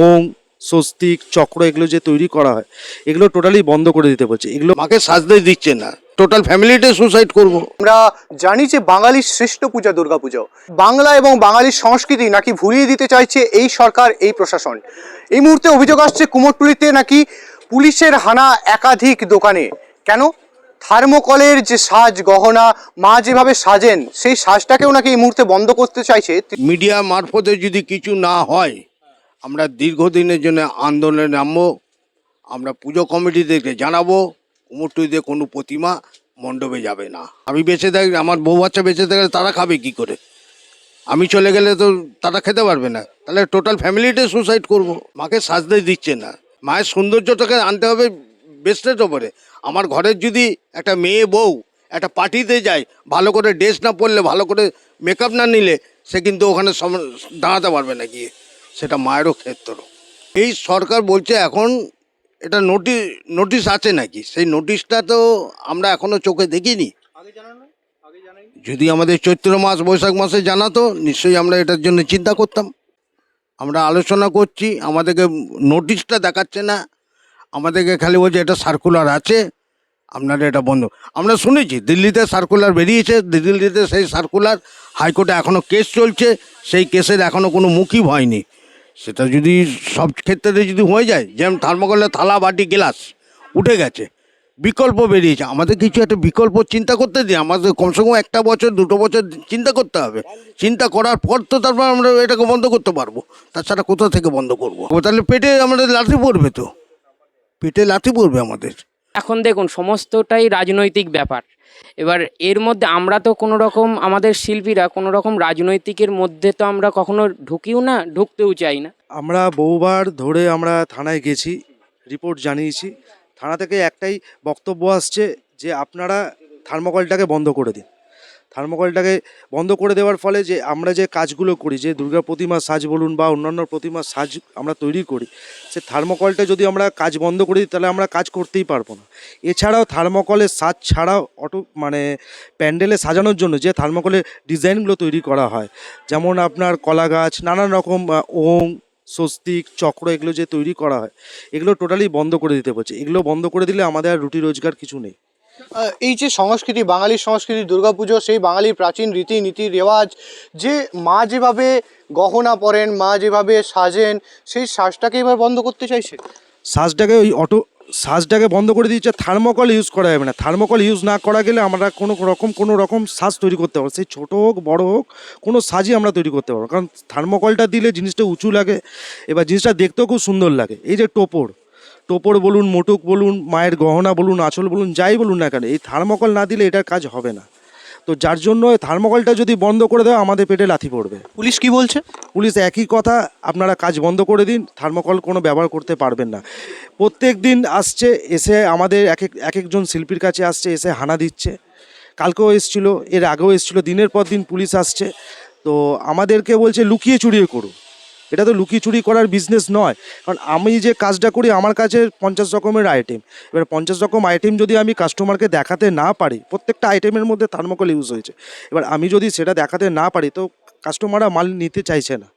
ওং স্বস্তিক চক্র এগুলো যে তৈরি করা হয় এগুলো টোটালি বন্ধ করে দিতে বলছে। এগুলো মাকে সাজতে দিচ্ছে না। টোটাল ফ্যামিলিটাই সুসাইড করব। আমরা জানি যে বাঙালির শ্রেষ্ঠ পূজা দুর্গাপুজো বাংলা এবং বাঙালির সংস্কৃতি নাকি ভুলিয়ে দিতে চাইছে এই সরকার এই প্রশাসন। এই মুহূর্তে অভিযোগ আসছে কুমোরটুলিতে নাকি পুলিশের হানা একাধিক দোকানে। কেন? থার্মোকলের যে সাজ গহনা মা যেভাবে সাজেন সেই সাজটাকেও নাকি এই মুহূর্তে বন্ধ করতে চাইছে। মিডিয়া মারফতে যদি কিছু না হয় আমরা দীর্ঘদিনের জন্য আন্দোলনে নামবো, আমরা পুজো কমিটিদেরকে জানাব কুমোরটুলিতে কোনো প্রতিমা মণ্ডপে যাবে না। আমি বেঁচে থাকি, আমার বউ বাচ্চা বেঁচে থাকলে তারা খাবে কি করে? আমি চলে গেলে তো তারা খেতে পারবে না। তাহলে টোটাল ফ্যামিলিটাই সুসাইড করব। মাকে সাজতে দিচ্ছে না। মায়ের সৌন্দর্যটাকে আনতে হবে বেস্টের ওপরে। আমার ঘরের যদি একটা মেয়ে বউ একটা পার্টিতে যায়, ভালো করে ড্রেস না পরলে, ভালো করে মেকআপ না নিলে, সে কিন্তু ওখানে দাঁড়াতে পারবে না গিয়ে। সেটা মায়েরও ক্ষেত্র। এই সরকার বলছে এখন এটা নোটিশ নোটিশ আছে নাকি? সেই নোটিশটা তো আমরা এখনও চোখে দেখিনি। যদি আমাদের চৈত্র মাস বৈশাখ মাসে জানাতো নিশ্চয়ই আমরা এটার জন্য চিন্তা করতাম। আমরা আলোচনা করছি আমাদেরকে নোটিশটা দেখাচ্ছে না। আমাদেরকে খালি বলছে এটা সার্কুলার আছে আপনারা এটা বন্ধ। আমরা শুনেছি দিল্লিতে সার্কুলার বেরিয়েছে দিল্লিতে সেই সার্কুলার হাইকোর্টে এখনও কেস চলছে সেই কেসের এখনও কোনো মুখই হয়নি। সেটা যদি সব ক্ষেত্রে যদি হয়ে যায়, যেমন থার্মোকলের থালা, বাটি, গ্লাস, উঠে গেছে, বিকল্প বেরিয়েছে। আমাদের কিছু একটা বিকল্প চিন্তা করতে দিই আমাদের কমসে কম একটা বছর, দুটো বছর চিন্তা করতে হবে। চিন্তা করার পর তো তারপর আমরা এটাকে বন্ধ করতে পারব। তাছাড়া কোথা থেকে বন্ধ করব? তাহলে পেটে আমাদের লাঠি পড়বে তো। পেটে লাঠি পড়বে আমাদের। এখন দেখুন, সমস্তটাই রাজনৈতিক ব্যাপার। এবার এর মধ্যে আমরা তো কোনো রকম আমাদের শিল্পীরা কোনো রকম রাজনৈতিকের মধ্যে তো আমরা কখনো ঢুকিও না, ঢুকতেও চাই না। আমরা বহুবার ধরে আমরা থানায় গেছি, রিপোর্ট জানিয়েছি। থানা থেকে একটাই বক্তব্য আসছে যে আপনারা থার্মোকলটাকে বন্ধ করে দিন। থার্মোকলটাকে বন্ধ করে দেওয়ার ফলে যে আমরা যে কাজগুলো করি, যে দুর্গা প্রতিমা সাজ বলুন বা অন্যান্য প্রতিমা সাজ আমরা তৈরি করি, সে থার্মোকলটা যদি আমরা কাজ বন্ধ করে দিই, তাহলে আমরা কাজ করতেই পারব না। এছাড়াও থার্মোকলের সাজ ছাড়াও অটো মানে প্যান্ডেলে সাজানোর জন্য যে থার্মোকলের ডিজাইনগুলো তৈরি করা হয়, যেমন আপনার কলা গাছ, নানান রকম ওং, স্বস্তিক, চক্র এগুলো যে তৈরি করা হয়, এগুলো টোটালি বন্ধ করে দিতে বলছে এগুলো বন্ধ করে দিলে আমাদের আর রুটি রোজগার কিছু নেই। এই যে সংস্কৃতি, বাঙালির সংস্কৃতি, দুর্গাপুজো, সেই বাঙালির প্রাচীন রীতি নীতি রেওয়াজ, যে মা যেভাবে গহনা পরেন, মা যেভাবে সাজেন, সেই সাজটাকে এবার বন্ধ করতে চাইছে? সাজটাকে ওই অটো, সাজটাকে বন্ধ করে দিচ্ছে থার্মোকল ইউজ করা যাবে না। থার্মোকল ইউজ না করা গেলে আমরা কোনো রকম কোনো রকম সাজ তৈরি করতে পারব সেই ছোটো হোক, বড় হোক, কোনো সাজই আমরা তৈরি করতে পারব কারণ থার্মোকলটা দিলে জিনিসটা উঁচু লাগে, এবার জিনিসটা দেখতেও খুব সুন্দর লাগে। এই যে টোপর টোপর বলুন মোটুক বলুন মায়ের গহনা বলুন আঁচল বলুন যাই বলুন না কেন এই থার্মোকল না দিলে এটার কাজ হবে না। তো যার জন্য থার্মোকলটা যদি বন্ধ করে দেওয়া আমাদের পেটে লাথি পড়বে। পুলিশ কি বলছে? পুলিশ একই কথা আপনারা কাজ বন্ধ করে দিন থার্মোকল কোনো ব্যবহার করতে পারবেন না। প্রত্যেক দিন আসছে এসে আমাদের এক এক এক একজন শিল্পীর কাছে আসছে এসে হানা দিচ্ছে। কালকেও এসছিল এর আগেও এসেছিল দিনের পর দিন পুলিশ আসছে। তো আমাদেরকে বলছে লুকিয়ে চুরিয়ে করুন। এটা তো লুকিচুরি করার বিজনেস নয়। কারণ আমি যে কাজটা করি, আমার কাছে পঞ্চাশ রকমের আইটেম এবার পঞ্চাশ রকম আইটেম যদি আমি কাস্টমারকে দেখাতে না পারি, প্রত্যেকটা আইটেমের মধ্যে থার্মোকল ইউজ হয়েছে। এবার আমি যদি সেটা দেখাতে না পারি, তো কাস্টমাররা মাল নিতে চাইছে না।